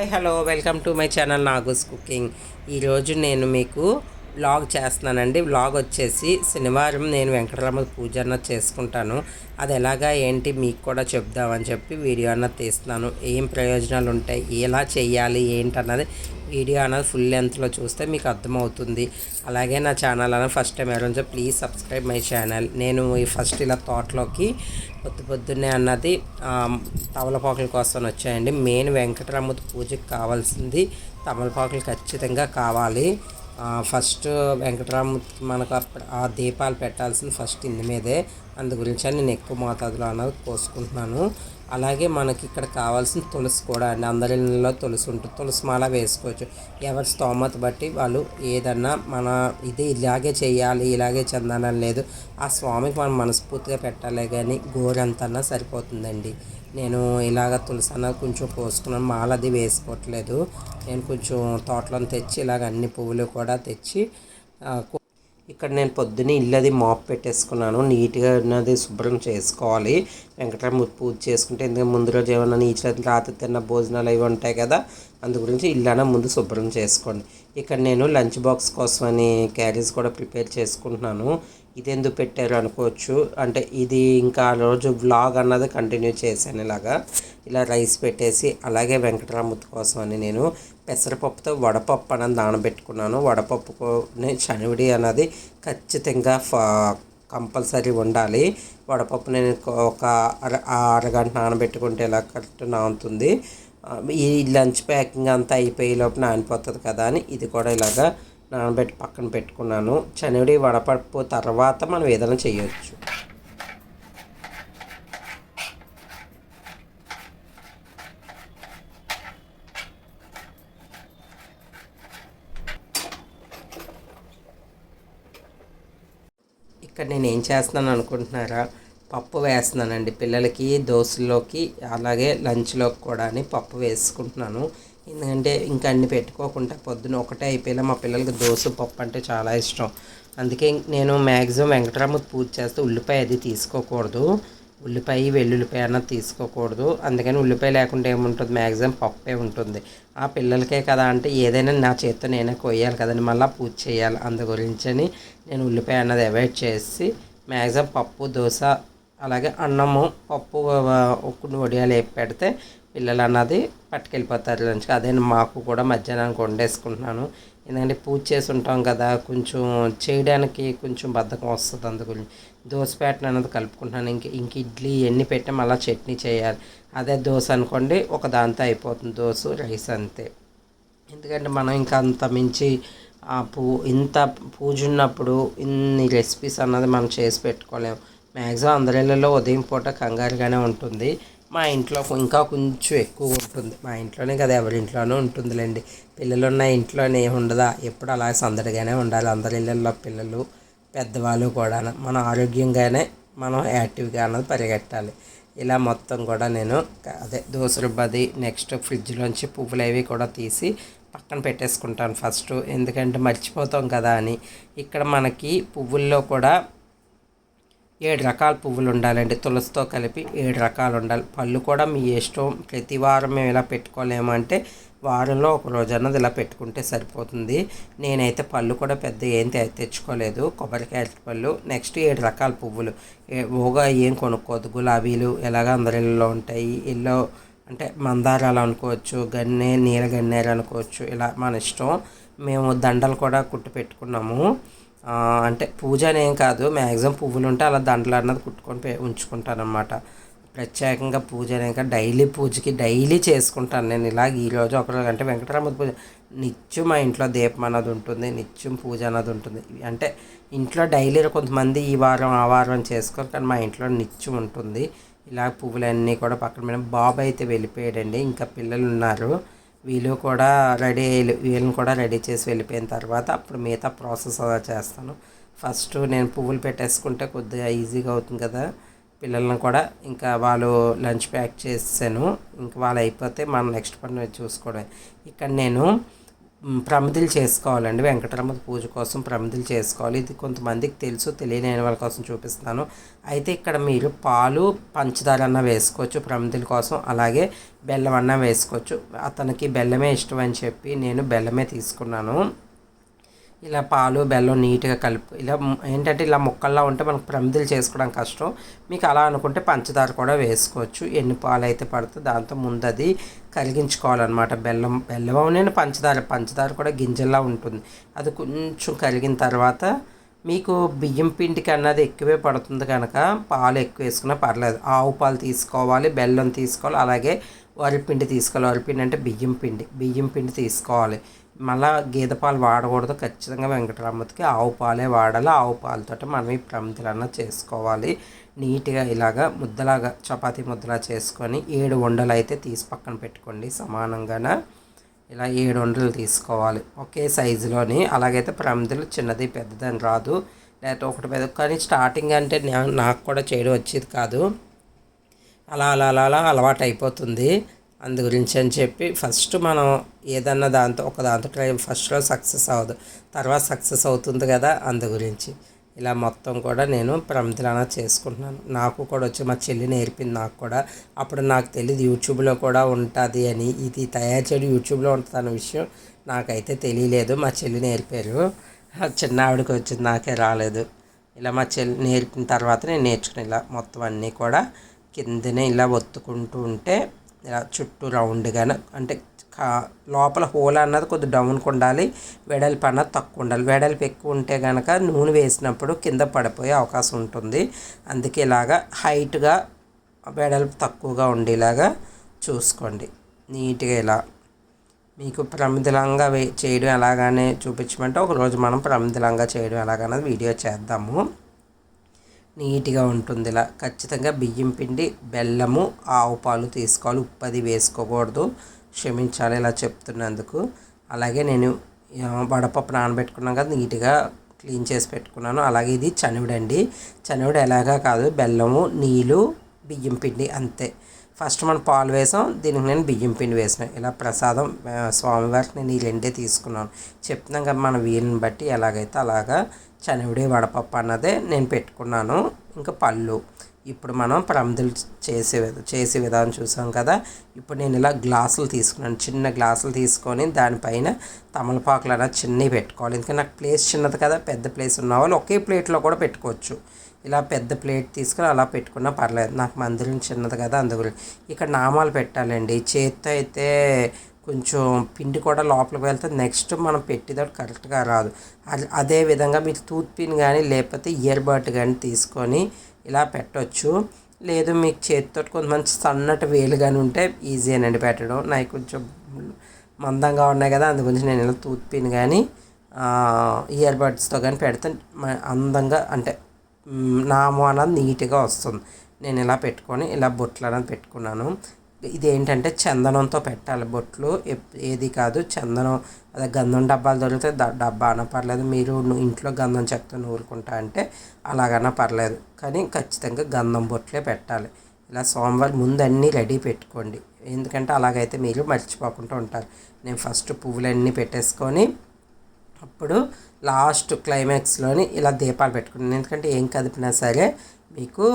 Hi hello welcome to my channel Nagu's cooking. ఈరోజు నేను మీకు వ్లాగ్ చేస్తున్నానండి. వ్లాగ్ వచ్చేసి శనివారం నేను వెంకటరమణ పూజ అన్నది చేసుకుంటాను. అది ఎలాగా ఏంటి మీకు కూడా చెప్దామని చెప్పి వీడియో అన్నది తీస్తున్నాను. ఏం ప్రయోజనాలు ఉంటాయి ఎలా చేయాలి ఏంటన్నది వీడియో అన్నది ఫుల్ లెంత్లో చూస్తే మీకు అర్థమవుతుంది. అలాగే నా ఛానల్ అన్నది ఫస్ట్ టైం ఎవరైనా ప్లీజ్ సబ్స్క్రైబ్ మై ఛానల్ నేను ఈ ఫస్ట్ ఇలా తోటలోకి పొద్దు పొద్దున్నే అన్నది తమలపాకుల కోసం వచ్చాయండి. మెయిన్ వెంకటరమణ పూజకి కావాల్సింది తమలపాకులు ఖచ్చితంగా కావాలి. ఫస్ట్ వెంకటరామూర్తికి మనకు అప్పుడు ఆ దీపాలు పెట్టాల్సిన ఫస్ట్ ఇందు మీదే. అందు గురించి అని నేను ఎక్కువ మోతాదులో అన్నది కోసుకుంటున్నాను. అలాగే మనకి ఇక్కడ కావాల్సిన తులసి కూడా అండి. అందరి ఇళ్ళలో తులసి ఉంటుంది. తులసి మాల వేసుకోవచ్చు. ఎవరి స్తోమత బట్టి వాళ్ళు ఏదన్నా మన ఇది ఇలాగే చేయాలి ఇలాగే చెందాలని లేదు. ఆ స్వామికి మనం మనస్ఫూర్తిగా పెట్టాలి కానీ గోరంతన్నా సరిపోతుందండి. నేను ఇలాగ తులసి అన్నది కొంచెం పోసుకున్నాను మాల అది వేసుకోవట్లేదు. నేను కొంచెం తోటలో తెచ్చి ఇలాగ అన్ని పువ్వులు కూడా తెచ్చి ఇక్కడ నేను పొద్దున్నే ఇల్లు అది మాప్ పెట్టేసుకున్నాను. నీట్గా ఉన్నది శుభ్రం చేసుకోవాలి. వెంకటరామూర్తి పూజ చేసుకుంటే ఎందుకంటే ముందు రోజు ఏమన్నా నీచు రాత్రి తిన్న భోజనాలు అవి ఉంటాయి కదా అందు గురించి ఇల్లు ముందు శుభ్రం చేసుకోండి. ఇక్కడ నేను లంచ్ బాక్స్ కోసమని క్యారీస్ కూడా ప్రిపేర్ చేసుకుంటున్నాను. ఇది ఎందుకు పెట్టారు అనుకోవచ్చు. అంటే ఇది ఇంకా ఆ రోజు వ్లాగ్ అన్నది కంటిన్యూ చేశాను ఇలాగా. ఇలా రైస్ పెట్టేసి అలాగే వెంకటరామూర్తి కోసం అని నేను పెసరపప్పుతో వడపప్పు అనేది నానబెట్టుకున్నాను. వడపప్పు చనివిడి అనేది ఖచ్చితంగా కంపల్సరీ ఉండాలి వడపప్పు నేను ఒక అర ఆ అరగంట నానబెట్టుకుంటే ఇలా కరెక్ట్ నానుతుంది. ఈ లంచ్ ప్యాకింగ్ అంతా అయిపోయే లోపు నానిపోతుంది కదా అని ఇది కూడా ఇలాగా నానబెట్టి పక్కన పెట్టుకున్నాను. చనివిడి వడపప్పు తర్వాత మనం ఏదైనా చేయొచ్చు. నేను ఏం చేస్తున్నాను అనుకుంటున్నారా పప్పు వేస్తున్నానండి. పిల్లలకి దోశలోకి అలాగే లంచ్లోకి కూడా అని పప్పు వేసుకుంటున్నాను. ఎందుకంటే ఇంకా అన్ని పెట్టుకోకుండా పొద్దున ఒకటే అయిపోయేలా మా పిల్లలకి దోశ పప్పు అంటే చాలా ఇష్టం. అందుకే నేను మ్యాక్సిమం వెంకటరామకి పూజ చేస్తే ఉల్లిపాయ అది తీసుకోకూడదు. ఉల్లిపాయ వెల్లుల్లిపాయ అన్నది తీసుకోకూడదు. అందుకని ఉల్లిపాయ లేకుండా ఏముంటుంది? మ్యాక్సిమం పప్పే ఉంటుంది. ఆ పిల్లలకే కదా అంటే ఏదైనా నా చేతితో నేనే కొయ్యాలి కదండి. మళ్ళీ పూజ చేయాలి అందు గురించని నేను ఉల్లిపాయ అన్నది అవాయిడ్ చేసి మ్యాక్సిమం పప్పు దోశ అలాగే అన్నము పప్పు ఉక్కుని వడియాలు వేపి పెడితే పిల్లలు అన్నది పట్టుకెళ్ళిపోతారు లంచ్కి. అదే మాకు కూడా మధ్యాహ్నానికి వండేసుకుంటున్నాను. ఎందుకంటే పూజ చేసి ఉంటాం కదా కొంచెం చేయడానికి కొంచెం బద్ధకం వస్తుంది అందుకని. దోశ ప్యాటర్న్ అనేది కలుపుకుంటున్నాను. ఇంక ఇంక ఇడ్లీ ఎన్ని పెట్టాం అలా చట్నీ చేయాలి. అదే దోశ అనుకోండి ఒక దాంతో అయిపోతుంది దోశ రైస్ అంతే. ఎందుకంటే మనం ఇంకా అంత మించి ఆ పూ ఇంత పూజ ఉన్నప్పుడు ఇన్ని రెసిపీస్ అన్నది మనం చేసి పెట్టుకోలేము మ్యాక్సిమం అందరిలో ఉదయం పూట కంగారుగానే ఉంటుంది. మా ఇంట్లో ఇంకా కొంచెం ఎక్కువ ఉంటుంది. మా ఇంట్లోనే కదా ఎవరింట్లోనూ ఉంటుందిలేండి. పిల్లలు ఉన్న ఇంట్లోనే ఉండదా? ఎప్పుడు అలా సందడిగానే ఉండాలి. అందరి ఇళ్ళల్లో పిల్లలు పెద్దవాళ్ళు కూడా మన ఆరోగ్యంగానే మనం యాక్టివ్గా అన్నది పరిగెట్టాలి. ఇలా మొత్తం కూడా నేను అదే దోసలు బది నెక్స్ట్ ఫ్రిడ్జ్లోంచి పువ్వులు అవి కూడా తీసి పక్కన పెట్టేసుకుంటాను ఫస్ట్. ఎందుకంటే మర్చిపోతాం కదా అని. ఇక్కడ మనకి పువ్వుల్లో కూడా ఏడు రకాల పువ్వులు ఉండాలండి. తులసితో కలిపి ఏడు రకాలు ఉండాలి. పళ్ళు కూడా మీ ఇష్టం. ప్రతి వారం మేము ఇలా పెట్టుకోలేము అంటే వారంలో ఒక రోజు అన్నది ఇలా పెట్టుకుంటే సరిపోతుంది. నేనైతే పళ్ళు కూడా పెద్ద ఏం తెచ్చుకోలేదు. కొబ్బరికాయ పళ్ళు. నెక్స్ట్ ఏడు రకాల పువ్వులు. ఓగా ఏం కొనుక్కోవద్దు గులాబీలు ఎలాగ అందరిలో ఉంటాయి. ఎల్లో అంటే మందారాలు అనుకోవచ్చు గన్నే నీలగన్నేరు అనుకోవచ్చు. ఇలా మన ఇష్టం. మేము దండలు కూడా కుట్టి పెట్టుకున్నాము. అంటే పూజ అనేం కాదు. మ్యాక్సిమం పువ్వులు ఉంటే అలా దండలు అన్నది కుట్టుకొని ఉంచుకుంటాను అనమాట ప్రత్యేకంగా పూజ అనేక డైలీ పూజకి డైలీ చేసుకుంటాను నేను ఇలాగ. ఈరోజు ఒకరోజు అంటే వెంకటరామ పూజ. నిత్యం మా ఇంట్లో దీపం అన్నది ఉంటుంది. నిత్యం పూజ అన్నది ఉంటుంది. అంటే ఇంట్లో డైలీ కొంతమంది ఈ వారం ఆ వారం చేసుకోరు కానీ మా ఇంట్లో నిత్యం ఉంటుంది. ఇలా పువ్వులన్నీ కూడా పక్కన మేడం బాబు అయితే వెళ్ళిపోయాడండి. ఇంకా పిల్లలు ఉన్నారు వీళ్ళు కూడా రెడీ అయ్యి వీళ్ళని కూడా రెడీ చేసి వెళ్ళిపోయిన తర్వాత అప్పుడు మిగతా ప్రాసెస్ అలా చేస్తాను. ఫస్ట్ నేను పువ్వులు పెట్టేసుకుంటే కొద్దిగా ఈజీగా అవుతుంది కదా. పిల్లల్ని కూడా ఇంకా వాళ్ళు లంచ్ ప్యాక్ చేసాను ఇంకా వాళ్ళు అయిపోతే మనం నెక్స్ట్ పని చూసుకోవడం. ఇక్కడ నేను ప్రమిదలు చేసుకోవాలండి. వెంకటరమణ పూజ కోసం ప్రమిదలు చేసుకోవాలి. ఇది కొంతమందికి తెలుసు తెలియని వాళ్ళ కోసం చూపిస్తాను అయితే ఇక్కడ మీరు పాలు పంచదార అన్న వేసుకోవచ్చు ప్రమిదల కోసం. అలాగే బెల్లం అన్న వేసుకోవచ్చు. అతనికి బెల్లమే ఇష్టం అని చెప్పి నేను బెల్లమే తీసుకున్నాను. ఇలా పాలు బెల్లం నీట్గా కలుపు ఇలా ఏంటంటే ఇలా ముక్కల్లా ఉంటే మనకు ప్రమిదలు చేసుకోవడం కష్టం. మీకు అలా అనుకుంటే పంచదార కూడా వేసుకోవచ్చు. ఎన్ని పాలు అయితే పడుతుందో దాంతో ముందు అది కరిగించుకోవాలన్నమాట బెల్లం బెల్లం నేను పంచదార పంచదార కూడా గింజల్లా ఉంటుంది. అది కొంచెం కరిగిన తర్వాత మీకు బియ్యం పిండికి అన్నది ఎక్కువే పడుతుంది కనుక పాలు ఎక్కువ వేసుకున్నా పర్లేదు. ఆవు పాలు తీసుకోవాలి బెల్లం తీసుకోవాలి అలాగే వరిపిండి తీసుకోవాలి. వరిపిండి అంటే బియ్యం పిండి బియ్యం పిండి తీసుకోవాలి. మళ్ళా గేదె పాలు వాడకూడదు. ఖచ్చితంగా వెంకటరమ్మతికి ఆవు పాలే వాడాలి. ఆవు పాలతో మనం ఈ ప్రమిదలన్న చేసుకోవాలి. నీట్గా ఇలాగా ముద్దలాగా చపాతీ ముద్దలా చేసుకొని ఏడు వండలు అయితే తీసి పక్కన పెట్టుకోండి సమానంగానే. ఇలా ఏడు వండలు తీసుకోవాలి. ఒకే సైజులోని అలాగైతే ప్రమిదలు చిన్నది పెద్దదని రాదు. లేకపోతే ఒకటి పెద్ద కానీ స్టార్టింగ్ అంటే నాకు కూడా చేయడం వచ్చేది కాదు. అలా అలా అలా అలా అలవాటు అయిపోతుంది అందు గురించి అని చెప్పి ఫస్ట్ మనం ఏదన్నా దాంతో ఒక దాంతో ట్రై ఫస్ట్లో సక్సెస్ అవ్వదు. తర్వాత సక్సెస్ అవుతుంది కదా అందు గురించి ఇలా మొత్తం కూడా నేను ప్రమిదలన చేసుకుంటున్నాను. నాకు కూడా వచ్చి మా చెల్లి నేర్పింది నాకు కూడా. అప్పుడు నాకు తెలియదు యూట్యూబ్లో కూడా ఉంటుంది అని. ఇది తయారు చేయడం యూట్యూబ్లో ఉంటుంది అన్న విషయం నాకైతే తెలియలేదు. మా చెల్లి నేర్పారు. చిన్న ఆవిడకి వచ్చింది నాకే రాలేదు. ఇలా మా చెల్లి నేర్పిన తర్వాత నేను నేర్చుకుని ఇలా మొత్తం అన్నీ కూడా కిందనే ఇలా ఒత్తుకుంటూ ఉంటే ఇలా చుట్టూ రౌండ్గా అంటే కా- లోపల హోల్ అన్నది కొద్ది డౌన్కి ఉండాలి. వెడల్పు అన్నది తక్కువ ఉండాలి. వెడల్పు ఎక్కువ ఉంటే కనుక నూనె వేసినప్పుడు కింద పడిపోయే అవకాశం ఉంటుంది. అందుకే ఇలాగా హైట్గా వెడల్పు తక్కువగా ఉండేలాగా చూసుకోండి. నీట్గా ఇలా మీకు ప్రమిదలంగా వే చేయడం ఎలాగానే చూపించమంటే ఒకరోజు మనం ప్రమిదలంగా చేయడం ఎలాగనేది వీడియో చేద్దాము. నీట్గా ఉంటుంది ఇలా ఖచ్చితంగా బియ్యం పిండి బెల్లము ఆవు పాలు తీసుకోవాలి. ఉప్పు అది వేసుకోకూడదు. క్షమించాలి ఇలా చెప్తున్నందుకు. అలాగే నేను వడపప్పు నానబెట్టుకున్నాం కదా నీట్గా క్లీన్ చేసి పెట్టుకున్నాను. అలాగే ఇది చనివిడండి చనివిడు ఎలాగా కాదు బెల్లము నీళ్ళు బియ్యం పిండి అంతే. ఫస్ట్ మనం పాలు వేసాం. దీనికి నేను బియ్యం పిండి వేసాను. ఇలా ప్రసాదం స్వామివారికి నేను ఈ రెండే తీసుకున్నాను. చెప్తున్నాం కదా మన వీలుని బట్టి ఎలాగైతే అలాగా చనివిడి వడపప్పు అన్నదే నేను పెట్టుకున్నాను. ఇంకా పళ్ళు. ఇప్పుడు మనం ప్రమిదలు చేసే చేసే విధానం చూసాం కదా. ఇప్పుడు నేను ఇలా గ్లాసులు తీసుకున్నాను. చిన్న గ్లాసులు తీసుకొని దానిపైన తమలపాకులు అలా చిన్నవి పెట్టుకోవాలి. ఎందుకంటే నాకు ప్లేస్ చిన్నది కదా. పెద్ద ప్లేస్ ఉన్న వాళ్ళు ఒకే ప్లేట్లో కూడా పెట్టుకోవచ్చు. ఇలా పెద్ద ప్లేట్ తీసుకుని అలా పెట్టుకున్నా పర్లేదు. నాకు మందిరం చిన్నది కదా అందుకు. ఇక్కడ నామాలు పెట్టాలండి. చేత్తో అయితే కొంచెం పిండి కూడా లోపలికి వెళ్తే నెక్స్ట్ మనం పెట్టేదాడు కరెక్ట్గా రాదు. అదే విధంగా మీరు టూత్ పిన్ కానీ లేకపోతే ఇయర్ బడ్ కానీ తీసుకొని ఇలా పెట్టవచ్చు లేదు మీకు చేతితో కొంతమంది సన్నటి వేలు కానీ ఉంటే ఈజీనండి పెట్టడం. నాకు కొంచెం మందంగా ఉన్నాయి కదా అందు గురించి నేను ఇలా టూత్ పిన్ కానీ ఇయర్ బడ్స్తో కానీ పెడితే అందంగా అంటే నామో నామం అన్నది నీట్గా వస్తుంది. నేను ఇలా పెట్టుకొని ఇలా బొట్లు అనేది పెట్టుకున్నాను. ఇదేంటంటే చందనంతో పెట్టాలి బొట్లు. ఏది కాదు చందనం. అదే గంధం డబ్బాలు దొరికితే డబ్బా అన్న పర్లేదు. మీరు ఇంట్లో గంధం చెక్కతో నూరుకుంటా అంటే అలాగన్నా పర్లేదు. కానీ ఖచ్చితంగా గంధం బొట్లే పెట్టాలి. ఇలా సోమవారం ముందు అన్నీ రెడీ పెట్టుకోండి. ఎందుకంటే అలాగైతే మీరు మర్చిపోకుండా ఉంటారు. నేను ఫస్ట్ పువ్వులన్నీ పెట్టేసుకొని అప్పుడు లాస్ట్ క్లైమాక్స్లోని ఇలా దీపాలు పెట్టుకున్నాను ఎందుకంటే ఏం కదిపినా సరే మీకు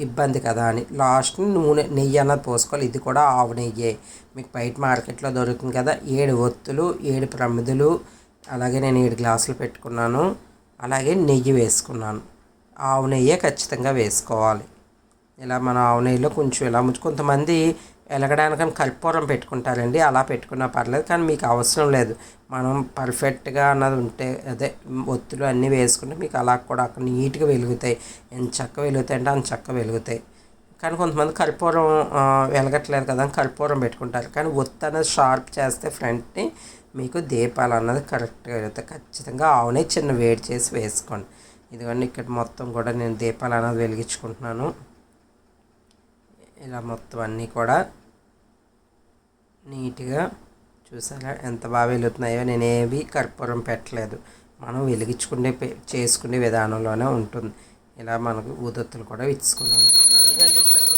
ఇబ్బంది కదా అని. లాస్ట్ నూనె నెయ్యి అన్నది పోసుకోవాలి. ఇది కూడా ఆవు నెయ్యే. మీకు బయట మార్కెట్లో దొరుకుతుంది కదా. ఏడు ఒత్తులు ఏడు ప్రమిదలు. అలాగే నేను ఏడు గ్లాసులు పెట్టుకున్నాను. అలాగే నెయ్యి వేసుకున్నాను. ఆవు నెయ్యే ఖచ్చితంగా వేసుకోవాలి. ఇలా మన ఆవు నెయ్యిలో కొంచెం ఇలా ముంచు కొంతమంది వెలగడానికని కర్పూరం పెట్టుకుంటారండి. అలా పెట్టుకున్నా పర్లేదు కానీ మీకు అవసరం లేదు. మనం పర్ఫెక్ట్గా అన్నది ఉంటే అదే ఒత్తులు అన్నీ వేసుకుంటే మీకు అలా కూడా అక్కడ నీట్గా వెలుగుతాయి. ఎంత చక్క వెలుగుతాయి అంటే అంత చక్క వెలుగుతాయి. కానీ కొంతమంది కర్పూరం వెలగట్లేదు కదా అని కర్పూరం పెట్టుకుంటారు. కానీ ఒత్తు అనేది షార్ప్ చేస్తే ఫ్రంట్ని మీకు దీపాలు అన్నది కరెక్ట్గా వెలుగుతాయి. ఖచ్చితంగా ఆవునే చిన్న వేడి చేసి వేసుకోండి. ఇదిగోండి ఇక్కడ మొత్తం కూడా నేను దీపాలు అన్నది వెలిగించుకుంటున్నాను. ఇలా మొత్తం అన్నీ కూడా నీట్గా చూసారా? ఎంత బాగా వెలుగుతున్నాయో. నేనేవి కర్పూరం పెట్టలేదు. మనం వెలిగించుకునే చేసుకునే విధానంలోనే ఉంటుంది. ఇలా మనకు ఊదొత్తులు కూడా ఇచ్చుకున్నాను.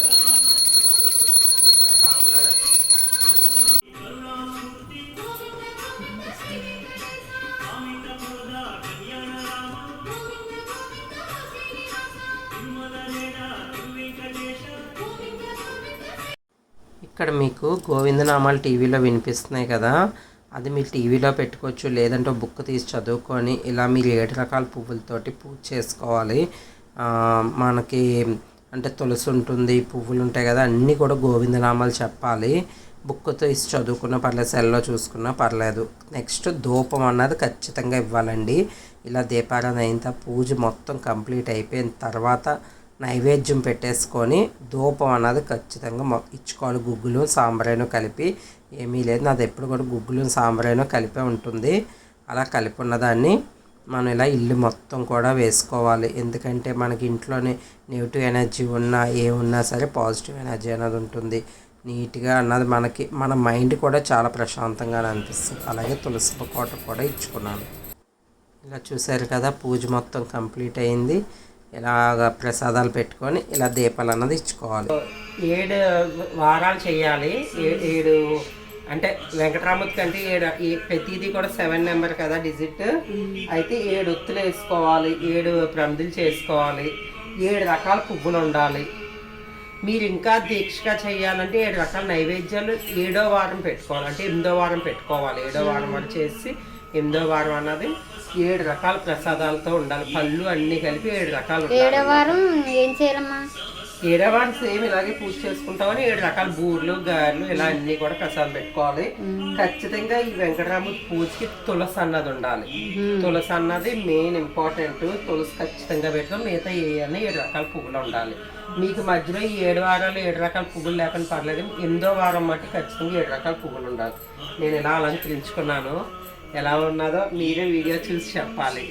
ఇక్కడ మీకు గోవిందనామాలు టీవీలో వినిపిస్తున్నాయి కదా. అది మీరు టీవీలో పెట్టుకోవచ్చు లేదంటే బుక్ తీసి చదువుకొని ఇలా మీరు ఏడు రకాల పువ్వులతోటి పూజ చేసుకోవాలి. మనకి అంటే తులసి ఉంటుంది పువ్వులు ఉంటాయి కదా అన్నీ కూడా గోవిందనామాలు చెప్పాలి. బుక్ తీసి చదువుకున్న పర్లేదు సెల్లో చూసుకున్నా పర్లేదు. నెక్స్ట్ ధూపం అన్నది ఖచ్చితంగా ఇవ్వాలండి. ఇలా దీపారాధన అయిన పూజ మొత్తం కంప్లీట్ అయిపోయిన తర్వాత నైవేద్యం పెట్టేసుకొని ధూపం అన్నది ఖచ్చితంగా ఇచ్చుకోవాలి. గుగ్గులు సాంబ్రాయిను కలిపి ఏమీ లేదు. నాది ఎప్పుడు కూడా గుగ్గులు సాంబ్రాయిను కలిపే ఉంటుంది. అలా కలిపి ఉన్నదాన్ని మనం ఇలా ఇల్లు మొత్తం కూడా వేసుకోవాలి. ఎందుకంటే మనకి ఇంట్లోనే నెగిటివ్ ఎనర్జీ ఉన్నా ఏ ఉన్నా సరే పాజిటివ్ ఎనర్జీ అనేది ఉంటుంది. నీట్గా అన్నది మనకి మన మైండ్ కూడా చాలా ప్రశాంతంగా అనిపిస్తుంది. అలాగే తులసి కోట కూడా ఇచ్చుకున్నాను. ఇలా చూశారు కదా పూజ మొత్తం కంప్లీట్ అయింది. ఇలాగ ప్రసాదాలు పెట్టుకొని ఇలా దీపాలు అన్నది ఇచ్చుకోవాలి. ఏడు వారాలు చేయాలి. ఏడు అంటే వెంకటరామతి కంటే ఏడు ప్రతిదీ కూడా సెవెన్ నెంబర్ కదా డిజిట్. అయితే ఏడు ఒత్తులు వేసుకోవాలి ఏడు ప్రమిదులు చేసుకోవాలి ఏడు రకాల పువ్వులు ఉండాలి. మీరు ఇంకా దీక్షగా చేయాలంటే ఏడు రకాల నైవేద్యాలు ఏడో వారం పెట్టుకోవాలి. అంటే ఎనిమిదో వారం పెట్టుకోవాలి. ఏడో వారం వరకు చేసి ఎనిమిదో వారం అన్నది ఏడు రకాల ప్రసాదాలతో ఉండాలి. పళ్ళు అన్నీ కలిపి ఏడు రకాలు ఉండాలి. ఏడో వారం ఏం చేయాలమ్మా? ఏడో వారం సేమ్ ఇలాగే పూజ చేసుకుంటామని ఏడు రకాల బూర్లు గారెలు ఇలా అన్ని కూడా ప్రసాదం పెట్టుకోవాలి. ఖచ్చితంగా ఈ వెంకటరాముడి పూజకి తులసి అన్నది ఉండాలి. తులసి అన్నది మెయిన్ ఇంపార్టెంట్. తులసి ఖచ్చితంగా పెడతాం. మిగతా ఏ అన్ని ఏడు రకాల పువ్వులు ఉండాలి. మీకు మధ్యలో ఈ ఏడు వారాలు ఏడు రకాల పువ్వులు లేకుండా పర్లేదు. ఎనిమిదో వారం మట్టి ఖచ్చితంగా ఏడు రకాల పువ్వులు ఉండాలి. నేను ఇలా అలంకరించుకున్నాను. ఎలా ఉన్నదో మీరే వీడియో చూసి చెప్పాలి.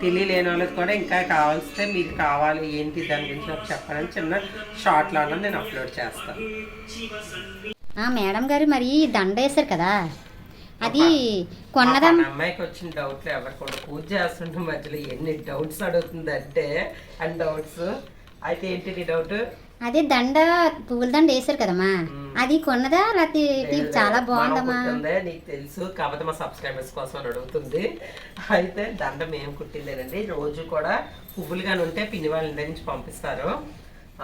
తెలియలేని వాళ్ళకి కూడా ఇంకా కావాల్సితే మీకు కావాలి ఏంటి దాని గురించి నాకు చెప్పాలని చిన్న షార్ట్ లాగా నేను అప్లోడ్ చేస్తాను ఆ మేడం గారు మరి దండ వేశారు కదా. అది కొన్నదా అమ్మాయికి వచ్చిన డౌట్లు ఎవరు కూడా పూజ చేస్తుంటే మధ్యలో ఎన్ని డౌట్స్ అడుగుతుంది అంటే అండ్ డౌట్స్ అయితే ఏంటి డౌట్ అదే దండ పువ్వుల దండ వేశారు కదమ్మా. అది కొన్నదా? లేకపోతే చాలా బాగుందమ్మా? నీకు తెలుసు. కాకపోతే మా సబ్స్క్రైబర్స్ కోసం అని అడుగుతుంది. అయితే దండం ఏం కుట్టిందేనండి? రోజు కూడా పువ్వులు కానీ ఉంటే పిన్ని వాళ్ళ ఇంటి నుంచి పంపిస్తారు.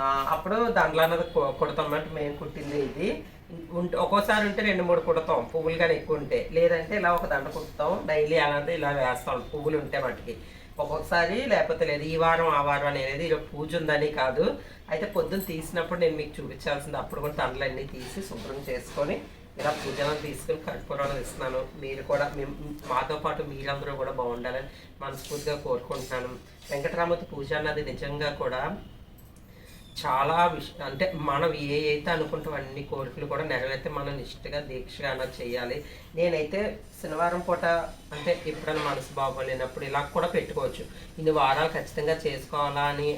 అప్పుడు దండలు అన్నది కు- కుడతామంటే మేము కుట్టింది ఇది. ఉంటే ఒక్కోసారి ఉంటే రెండు మూడు కుడతాం. పువ్వులు కానీ ఎక్కువ ఉంటే. లేదంటే ఇలా ఒక దండ కుడతాం డైలీ అలాంటి ఇలా వేస్తాం. పువ్వులు ఉంటే మటుకి. ఒక్కొక్కసారి లేకపోతే లేదు ఈ వారం ఆ వారం అనేది ఈరోజు పూజ ఉందని కాదు. అయితే పొద్దున్న తీసినప్పుడు నేను మీకు చూపించాల్సింది అప్పుడు కూడా దండలన్నీ తీసి శుభ్రం చేసుకొని ఇలా పూజలను తీసుకుని కర్పూరాలు ఇస్తున్నాను. మీరు కూడా మేము మాతో పాటు మీరందరూ కూడా బాగుండాలని మనస్ఫూర్తిగా కోరుకుంటున్నాను. వెంకటరామతి పూజ అన్నది నిజంగా కూడా చాలా విష అంటే మనం ఏవైతే అనుకుంటాం అన్ని కోరికలు కూడా నెరవేర్తే మనం నిష్ఠగా దీక్షగా అన్నది చేయాలి. నేనైతే శనివారం పూట అంటే ఎప్పుడైనా మనసు బాగోలేనప్పుడు ఇలా కూడా పెట్టుకోవచ్చు. ఇన్ని వారాలు ఖచ్చితంగా చేసుకోవాలా అని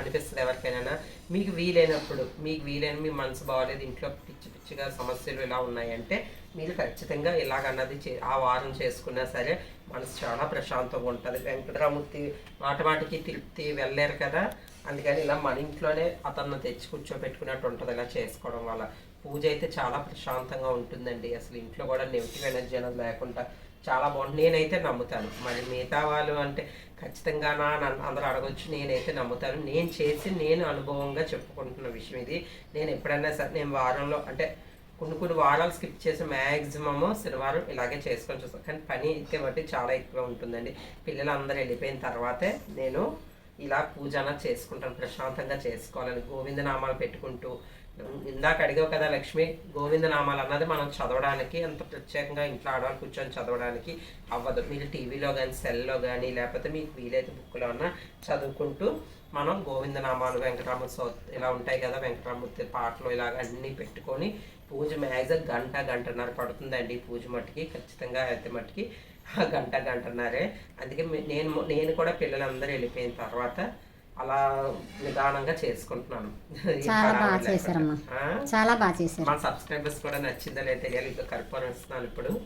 అనిపిస్తుంది ఎవరికైనా. మీకు వీలైనప్పుడు మీకు వీలైన మీ మనసు బాగోలేదు ఇంట్లో పిచ్చి పిచ్చిగా సమస్యలు ఇలా ఉన్నాయంటే మీరు ఖచ్చితంగా ఇలాగన్నది చే ఆ వారం చేసుకున్నా సరే మనసు చాలా ప్రశాంతంగా ఉంటుంది. వెంకటరామూర్తి మాట మాటికి తిరుపతి వెళ్ళలేరు కదా. అందుకని ఇలా మన ఇంట్లోనే అతను తెచ్చి కూర్చోబెట్టుకున్నట్టు ఉంటుంది ఇలా చేసుకోవడం వల్ల. పూజ అయితే చాలా ప్రశాంతంగా ఉంటుందండి. అసలు ఇంట్లో కూడా నెగిటివ్ ఎనర్జీ అనేది లేకుండా చాలా బాగుంటుంది. నేనైతే నమ్ముతాను. మరి మిగతా వాళ్ళు అంటే ఖచ్చితంగా నా నన్ను అందరూ అడగొచ్చు నేనైతే నమ్ముతాను. నేను చేసి నేను అనుభవంగా చెప్పుకుంటున్న విషయం ఇది. నేను ఎప్పుడైనా సరే నేను వారంలో అంటే కొన్ని కొన్ని వారాలు స్కిప్ చేసి మ్యాక్సిమమ్ శనివారం ఇలాగే చేసుకొని చూస్తాను కానీ పని అయితే బట్టి చాలా ఎక్కువ ఉంటుందండి. పిల్లలందరూ వెళ్ళిపోయిన తర్వాతే నేను ఇలా పూజ చేసుకుంటాను ప్రశాంతంగా చేసుకోవాలని గోవింద నామాలు పెట్టుకుంటూ. ఇందాక అడిగావు కదా లక్ష్మి గోవింద నామాలు అన్నది మనం చదవడానికి అంత ప్రత్యేకంగా ఇంట్లో ఆడవాళ్ళు కూర్చొని చదవడానికి అవ్వదు. మీరు టీవీలో కానీ సెల్లో కానీ లేకపోతే మీకు వీలైతే బుక్లో అన్నా చదువుకుంటూ మనం గోవింద నామాలు వెంకటరామ సో ఇలా ఉంటాయి కదా వెంకటరామూర్తి పాటలు ఇలాగ అన్నీ పెట్టుకొని పూజ మ్యాక్సిమం గంట గంటన్నర పడుతుందండి పూజ మట్టుకి ఖచ్చితంగా అయితే మట్టుకి. గంట గంటన్నరే. అందుకే నేను నేను కూడా పిల్లలందరూ వెళ్ళిపోయిన తర్వాత అలా నిదానంగా చేసుకుంటున్నాను. చాలా బాగా. చేశారమ్మా. చాలా బాగా చేశారు. మా సబ్స్క్రైబర్స్ కూడా నచ్చిందో లేదో తెలియాలి. ఇంకా కర్పూరం ఇస్తున్నాను ఇప్పుడు.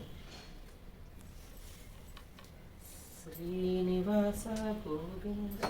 శ్రీనివాస గోవింద